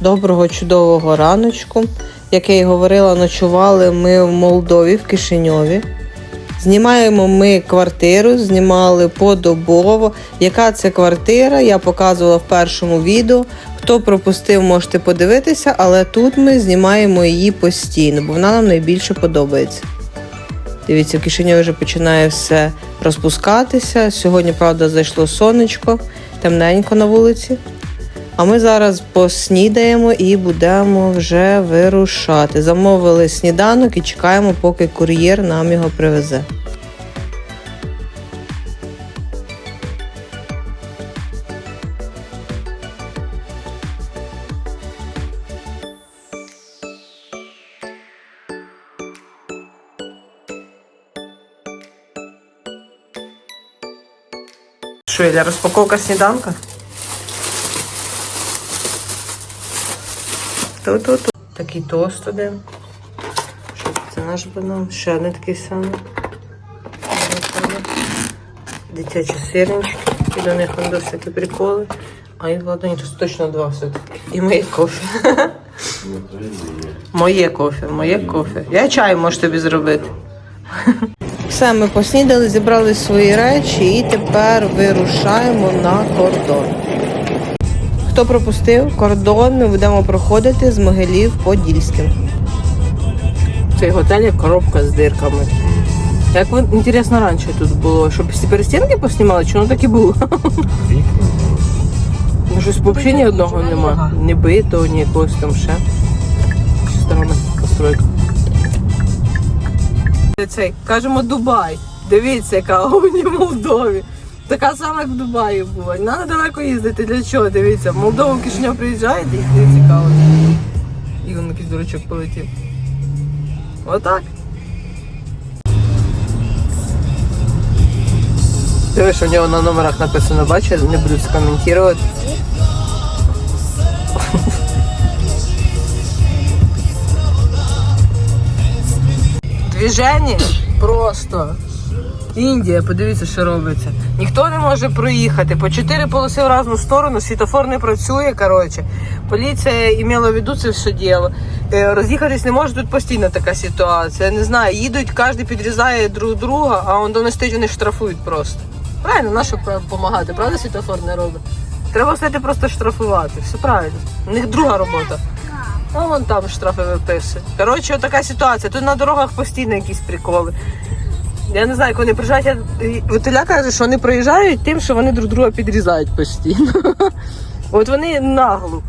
Доброго чудового раночку. Як я й говорила, ночували ми в Молдові, в Кишиньові. Знімаємо ми квартиру, знімали подобово. Яка це квартира? Я показувала в першому відео. Хто пропустив, можете подивитися, але тут ми знімаємо її постійно, бо вона нам найбільше подобається. Дивіться, в Кишиньові вже починає все розпускатися. Сьогодні, правда, зайшло сонечко, темненько на вулиці. А ми зараз поснідаємо і будемо вже вирушати. Замовили сніданок і чекаємо, поки кур'єр нам його привезе. Що, Іля, розпаковка сніданка? Тут-тут. Такий тост один. Що це? Наш банан. Ще один такий самий. Дитячі сирнички. І до них он всякі приколи. А і ладоні тут точно два все-таки. І моє кофе. Моє кофе, моє кофе. Я чай можу тобі зробити. Все, ми поснідали, зібрали свої речі і тепер вирушаємо на кордон. Хто пропустив кордон, ми будемо проходити з Могилів Подільським. Цей готель як коробка з дирками. Як ви інтересно раніше тут було, щоб всі перестінки поснімали, чи воно так і було? Ну щось взагалі ні одного нема. Ні битого, ні якогось там ще. Сторона постройка. Цей, кажемо Дубай. Дивіться, яка у Молдові. Така сама, як в Дубаї була. Не треба далеко їздити. Для чого? Дивіться, в Молдову в Кишиньов приїжджаєте, їх не цікаво. І він якийсь дурачок полетів. Отак. Диви, що в нього на номерах написано, бачиш, не буду скоментувати. Двіжені просто. Індія, подивіться, що робиться. Ніхто не може проїхати. По чотири полоси в різну сторону, світофор не працює. Коротше. Поліція імела в виду це все діло. Е, Роз'їхатись не може, тут постійно така ситуація. Не знаю, їдуть, кожен підрізає друг друга, а он до стоїть, вони штрафують просто. Правильно, на що допомагати? Правда, світофор не робить? Треба все просто штрафувати. Все правильно. У них друга робота. А вон там штрафи виписують. Коротше, така ситуація. Тут на дорогах постійно якісь приколи. Я не знаю, як вони приїжджають. я- Віталя каже, що вони проїжджають тим, що вони друг друга підрізають постійно. От вони нагло.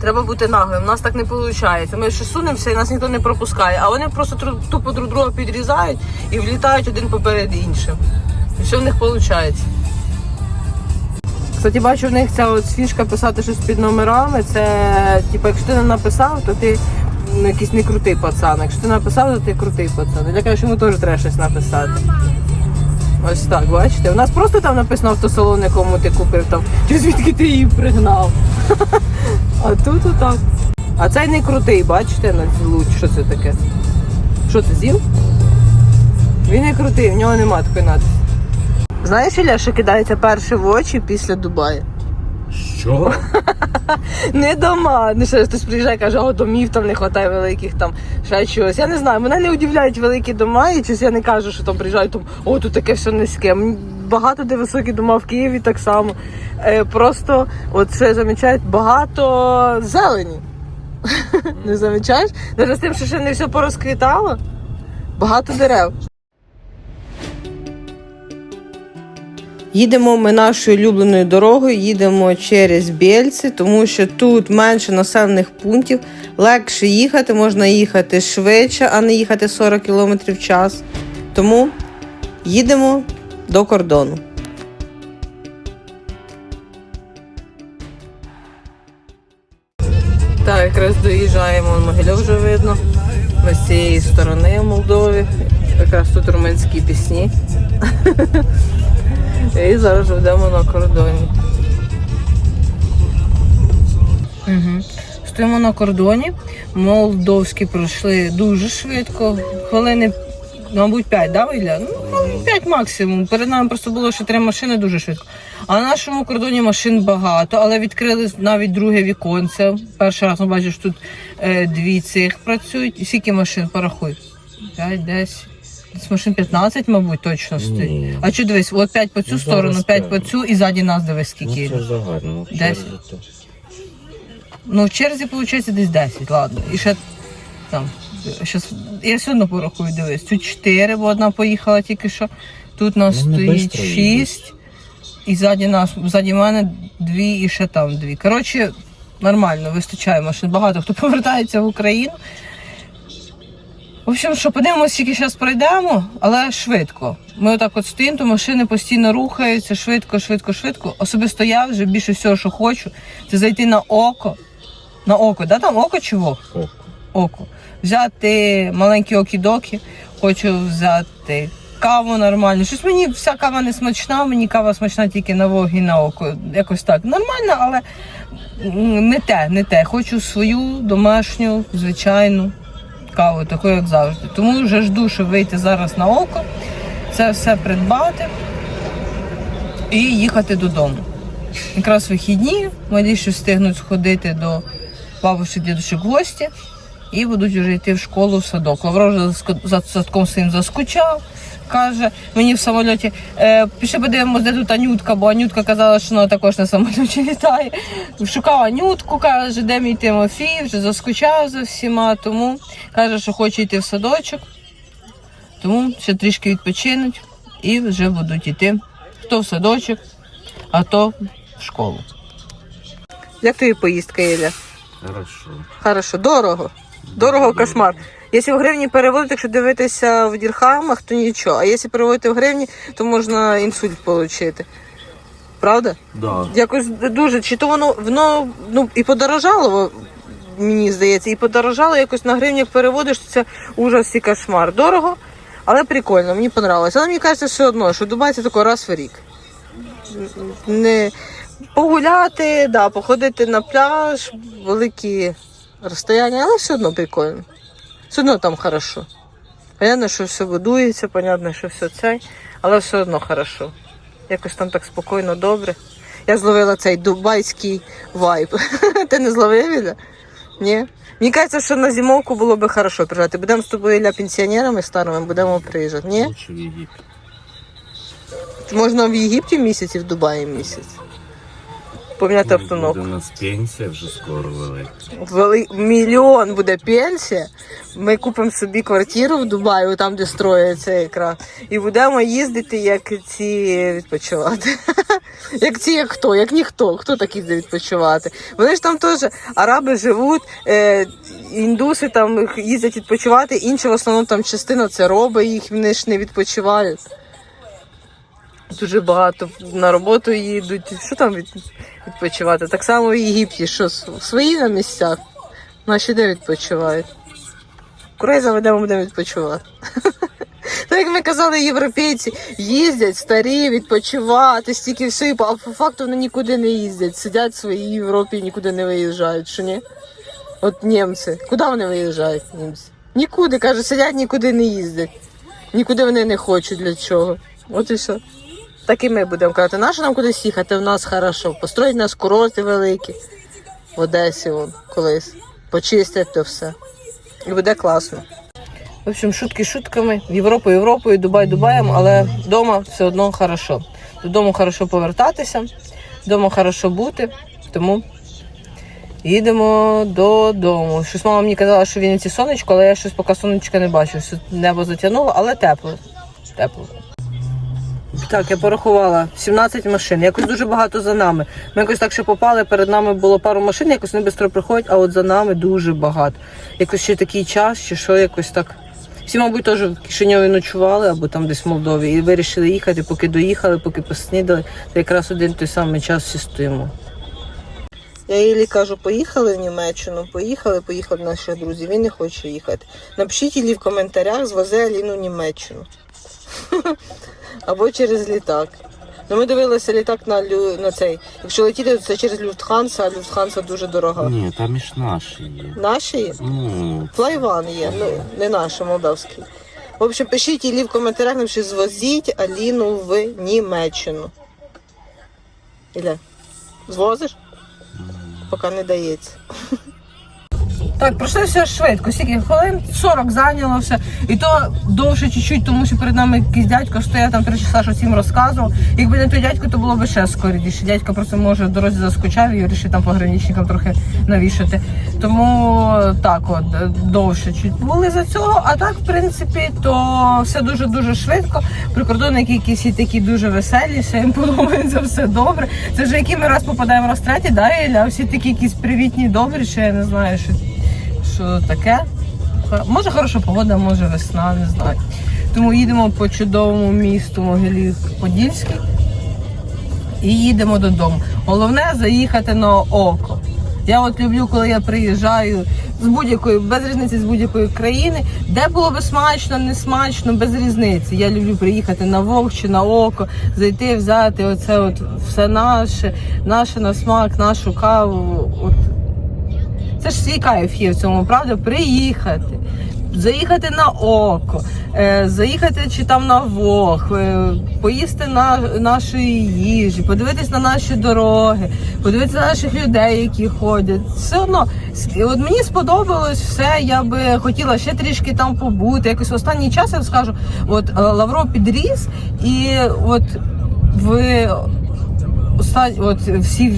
Треба бути наглим. У нас так не виходить. Ми ще сунемося і нас ніхто не пропускає. А вони просто тупо друг друга підрізають і влітають один поперед іншим. І все в них виходить. Кстати, бачу, в них ця от фішка писати щось під номерами. Це, типу, якщо ти не написав, то ти якийсь не крутий пацан. Якщо ти написав, то ти крутий пацан. Я кажу, що йому теж треба щось написати. Ось так, бачите? У нас просто там написано автосалон, якому ти купив там, чи звідки ти її пригнав. А тут отак. А цей не крутий, бачите, на луч, що це таке? Що це зіл? Він не крутий, в нього немає такої надписи. Знаєш, Ілля, що кидається перше в очі після Дубаю? Що? Не дома. Не ще хтось приїжджає, каже, о, домів там не вистачає великих там ще чогось. Я не знаю, мене не удивляють великі дома, і щось я не кажу, що там приїжджають там, о, тут таке все низьке. Багато де високі дома в Києві так само. Е, просто от що багато зелені. Не замічаєш? З тим, що ще не все порозквітало, багато дерев. Їдемо ми нашою улюбленою дорогою, їдемо через Бєльці, тому що тут менше населених пунктів, легше їхати, можна їхати швидше, а не їхати 40 км в час. Тому їдемо до кордону. Так, якраз доїжджаємо в Могилів вже видно. Ми з цієї сторони Молдові. Якраз тут румунські пісні. І зараз вже йдемо на кордоні. Угу. Стоїмо на кордоні. Молдовські пройшли дуже швидко. Хвилини, мабуть, 5, да, Ілля? Ну, 5 максимум. Перед нами просто було ще три машини дуже швидко. А на нашому кордоні машин багато, але відкрили навіть друге віконце. Перший раз ну, бачиш, тут е, дві цих працюють. Скільки машин порахуй? 5, 10. Десь машин 15, мабуть, точно стоїть. Ні. А що дивись, от 5 по цю Ну, сторону, зараз 5 по п'ять. цю і ззаді нас дивись Ну скільки. це загально. в Десять. черзі то. Ну, в черзі, виходить, десь 10, ладно. І ще там. Щас, я все одно порахую, дивись. Тут 4, бо одна поїхала тільки що. Тут нас Ну, не стоїть бистро їдуть. 6. І ззаді нас, ззаді мене дві і ще там дві. Коротше, нормально, вистачає машин. Багато хто повертається в Україну. В общем, що подивимося, скільки зараз пройдемо, але швидко. Ми отак от стоїмо, то машини постійно рухаються, швидко, швидко, швидко. Особисто я вже більше всього, що хочу, це зайти на око. На око, да? Там око чи вок? О, Око. Взяти маленькі окідоки, хочу взяти каву нормальну. Щось мені вся кава не смачна, мені кава смачна тільки на вог і на око. Якось так. Нормально, але не те, не те. Хочу свою домашню, звичайну каву, таку, як завжди. Тому вже жду, щоб вийти зараз на око, це все придбати і їхати додому. Якраз вихідні, малі ще встигнуть сходити до бабушки, дідушок в гості і будуть вже йти в школу, в садок. Лавро вже за садком своїм заскучав. Каже мені в самольоті, е, пішли подивимось, де тут Анютка, бо Анютка казала, що вона також на самольоті літає. Шукав Анютку, каже, де мій Тимофій, вже заскучав за всіма, тому каже, що хоче йти в садочок. Тому ще трішки відпочинуть і вже будуть йти хто в садочок, а то в школу. Як тобі поїздка, Єля? Хорошо. Хорошо, дорого. Дорого кошмар. Якщо в гривні переводити, якщо дивитися в дірхамах, то нічого. А якщо переводити в гривні, то можна інсульт отримати. Правда? Да. Якось дуже. Чи то воно воно ну і подорожало, мені здається, і подорожало якось на гривнях переводиш, то це ужас і кошмар. Дорого, але прикольно, мені понравилось. Але мені кажеться все одно, що Дубай це тако раз в рік. Не погуляти, да, походити на пляж, великі розстояння, але все одно прикольно. Все одно там хорошо. Понятно, що все будується, понятно, що все це, але все одно хорошо. Якось там так спокійно, добре. Я зловила цей дубайський вайб. Ти не зловив Іля? Ні? Мені кажеться, що на зимовку було би хорошо приїжджати. Будемо з тобою Ілля, пенсіонерами старими, будемо приїжджати. Ні? Можна в Єгипті місяць і в Дубаї місяць. Поміняти Буде. У нас пенсія вже скоро велика. Вели... Мільйон буде пенсія. Ми купимо собі квартиру в Дубаї, там, де строїться якраз. І будемо їздити, як ці відпочивати. Як ці, як хто, як ніхто. Хто так їздить відпочивати? Вони ж там теж араби живуть, е, індуси там їздять відпочивати, інші в основному там частина це роби, їх вони ж не відпочивають. Дуже багато на роботу їдуть. Що там від... відпочивати? Так само в Єгипті, що свої на місцях. Наші де відпочивають. Курей заведемо, будемо відпочивати. Так як ми казали, європейці їздять старі відпочивати, стільки все, а по факту вони нікуди не їздять. Сидять в своїй Європі нікуди не виїжджають. Що ні? От німці. Куди вони виїжджають, німці? Нікуди, кажуть, сидять, нікуди не їздять. Нікуди вони не хочуть для чого. От і все. Так і ми будемо казати, нащо нам кудись їхати, в нас хорошо. Построїть нас курорти великі в Одесі вон, колись. Почистять то все. І буде класно. В общем, шутки шутками. Європа Європою, Дубай Дубаєм, але вдома все одно хорошо. Додому хорошо повертатися, вдома хорошо бути, тому їдемо додому. Щось мама мені казала, що в Вінниці сонечко, але я щось поки сонечка не бачу. Небо затягнуло, але тепло. Тепло. Так, я порахувала 17 машин. Якось дуже багато за нами. Ми якось так ще попали. Перед нами було пару машин, якось не швидко приходять, а от за нами дуже багато. Якось ще такий час, чи що якось так. Всі, мабуть, теж в Кишиньові ночували або там десь в Молдові і вирішили їхати, поки доїхали, поки поснідали, то якраз один той самий час всі стоїмо. Я Ілі кажу, поїхали в Німеччину, поїхали, поїхали наші друзі. Він не хоче їхати. Напишіть Ілі в коментарях, звезе Аліну в Німеччину. Або через літак. Ну, ми дивилися літак на, лю... на цей. Якщо летіти, то це через Люфтханса, а Люфтханса дуже дорога. Ні, там і ж наші є. Наші є? Ну, Флайван є, ну не наш, а молдавський. В общем, пишіть Іллі в коментарях, напишіть, звозіть Аліну в Німеччину. Ілля, звозиш? Поки не дається. Так, пройшло все швидко, скільки хвилин 40 зайняло все. І то довше чуть-чуть, тому що перед нами якийсь дядько стояв там три часа, що всім розказував. Якби не той дядько, то було б ще скоріше. Дядько просто може в дорозі заскучав і вирішив там пограничникам трохи навішати. Тому так от довше чуть були за цього. А так, в принципі, то все дуже-дуже швидко. Прикордонники якісь і такі дуже веселі, все їм подобається, все добре. Це вже який ми раз попадаємо раз третій, да, Ілля? Всі такі якісь привітні, добрі, що я не знаю, що що таке. Може хороша погода, може весна, не знаю. Тому їдемо по чудовому місту Могилів Подільський і їдемо додому. Головне заїхати на око. Я от люблю, коли я приїжджаю з будь-якої, без різниці з будь-якої країни, де було би смачно, не смачно, без різниці. Я люблю приїхати на вовк чи на око, зайти, взяти оце от все наше, наше на смак, нашу каву. От це ж свій кайф є в цьому, правда? Приїхати, заїхати на око, е, заїхати чи там на вог, е, поїсти на нашої їжі, подивитись на наші дороги, подивитися на наших людей, які ходять. Все одно от мені сподобалось все. Я би хотіла ще трішки там побути. Якось останній час я скажу, от е, Лавро підріс, і от в останні, от всі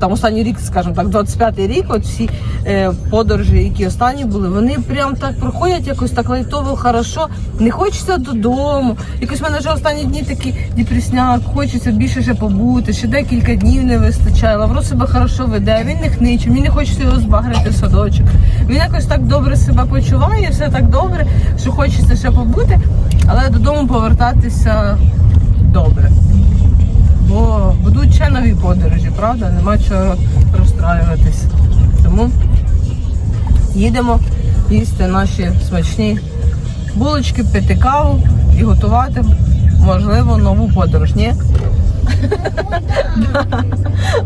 там останній рік, скажімо так, 25-й рік, от всі е, подорожі, які останні були, вони прям так проходять якось так лайтово, хорошо. Не хочеться додому. Якось в мене вже останні дні такі депресняк, хочеться більше ще побути, ще декілька днів не вистачає. Лавро себе хорошо веде, він не хниче, мені не хочеться його збагрити в садочок. Він якось так добре себе почуває, все так добре, що хочеться ще побути, але додому повертатися добре. Бо будуть ще нові подорожі, правда? Нема чого розстраюватись. Тому їдемо їсти наші смачні булочки, пити каву і готувати, можливо, нову подорож. Ні?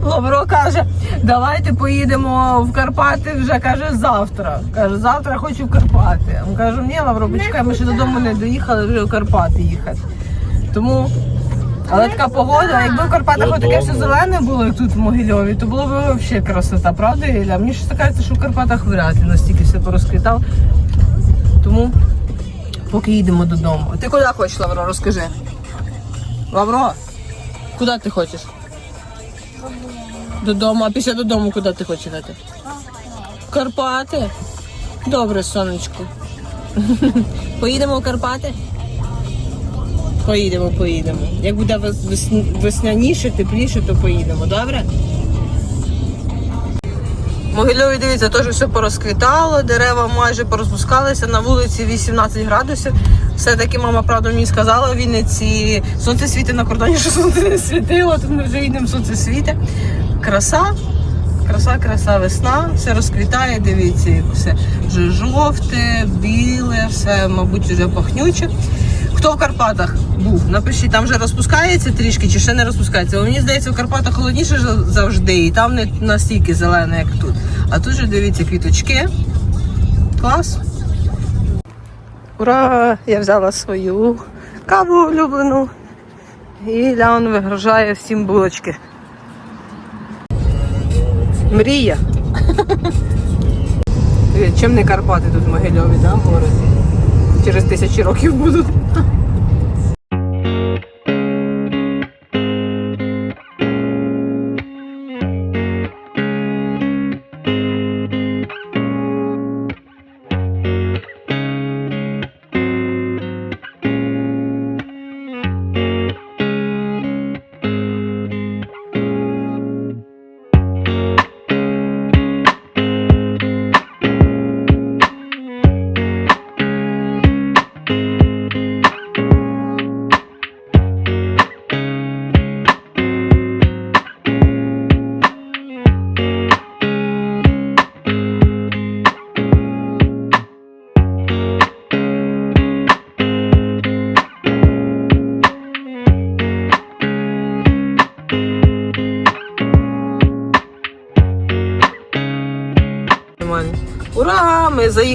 Лавро каже, давайте поїдемо в Карпати вже каже завтра. Каже, завтра хочу в Карпати. Кажемо, ні, Лавро, почекай, ми ще додому не доїхали, вже в Карпати їхати. Тому але така погода, якби в Карпатах таке все зелене було, як тут в Могильові, то було б взагалі красота, правда, Ілля? Мені ж кажеться, що в Карпатах вряд ли настільки все порозквітав. Тому поки їдемо додому. Ти куди хочеш, Лавро, розкажи. Лавро, куди ти хочеш? Додому, а після додому куди ти хочеш? В Карпати? Добре, сонечко. Поїдемо в Карпати? Поїдемо, поїдемо. Як буде вес- вес- весняніше, тепліше, то поїдемо, добре? Могильові, дивіться, теж все порозквітало, дерева майже порозпускалися, на вулиці 18 градусів. Все-таки мама правда мені сказала в Вінниці сонце світить на кордоні, що сонце не світило, тут ми вже йдемо сонце світить. Краса, краса, краса, весна, все розквітає, дивіться, все вже жовте, біле, все, мабуть, вже пахнюче. Хто в Карпатах був? Напишіть, там вже розпускається трішки чи ще не розпускається. Мені здається, в Карпатах холодніше завжди, і там не настільки зелене, як тут. А тут же дивіться квіточки. Клас. Ура! Я взяла свою каву улюблену. І Ляон вигрожає всім булочки. Мрія. Чим не Карпати тут в Могильові, да, в городі? Через тисячі років будуть.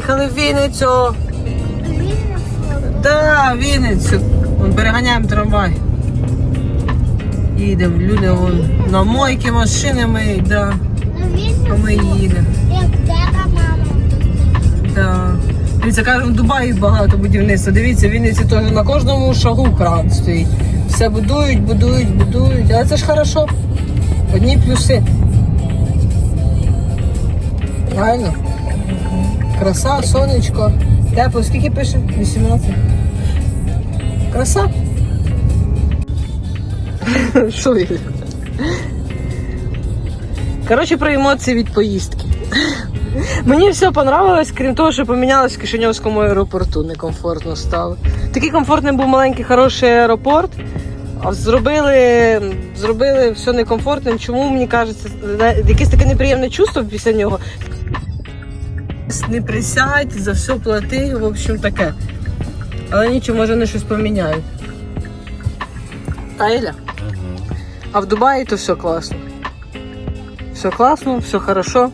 Заїхали в Вінницю! Да, Вінницю. Вон переганяємо трамвай. Їдемо, люди вон на мойки машини миють, да. А ми їдемо. Дивіться, кажемо, в Дубаї багато будівництва. Дивіться, Вінниці теж на кожному шагу кран стоїть. Все будують, будують, будують. Але це ж хорошо. Одні плюси. Правильно? Краса, сонечко. Тепло, скільки пише? 18. Краса. Що? Коротше, про емоції від поїздки. Мені все понравилось, крім того, що помінялось в Кишиньовському аеропорту, некомфортно стало. Такий комфортний був маленький, хороший аеропорт, а зробили, зробили все некомфортним. Чому мені кажеться, якесь таке неприємне чувство після нього. Не присядь, за все плати, в общем таке. Але нічого, може вони щось поміняють. Та Іля? Угу. А в Дубаї то все класно. Все класно, все хорошо.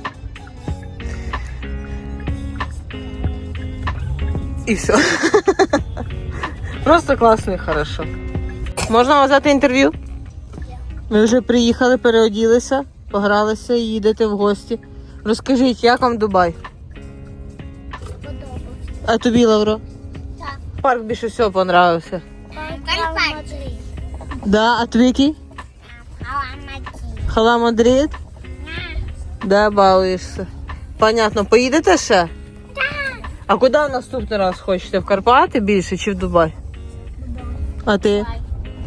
І все. Просто класно і хорошо. Можна взяти інтерв'ю? Ми вже приїхали, переоділися, погралися і їдете в гості. Розкажіть, як вам Дубай? А тобі, Лавро? Так. Парк більше всього понравився. Да, а тобі який? Хала Мадрид? Да, балуєшся. Понятно, поїдете ще? А куди в наступний раз хочете? В Карпати більше чи в Дубай? А ти?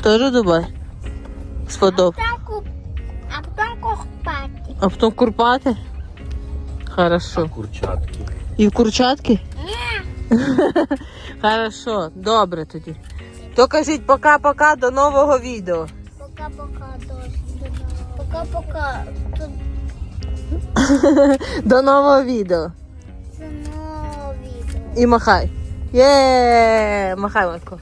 Теж Дубай? Сподоб. А потім купати. А потім Курпати? Хорошо. Курчатки. І в Курчатки? Хорошо, добре тоді. То кажіть пока-пока до нового відео. Пока-пока. Пока-пока. До нового відео. знову відео. І махай. Є, махай, Матко.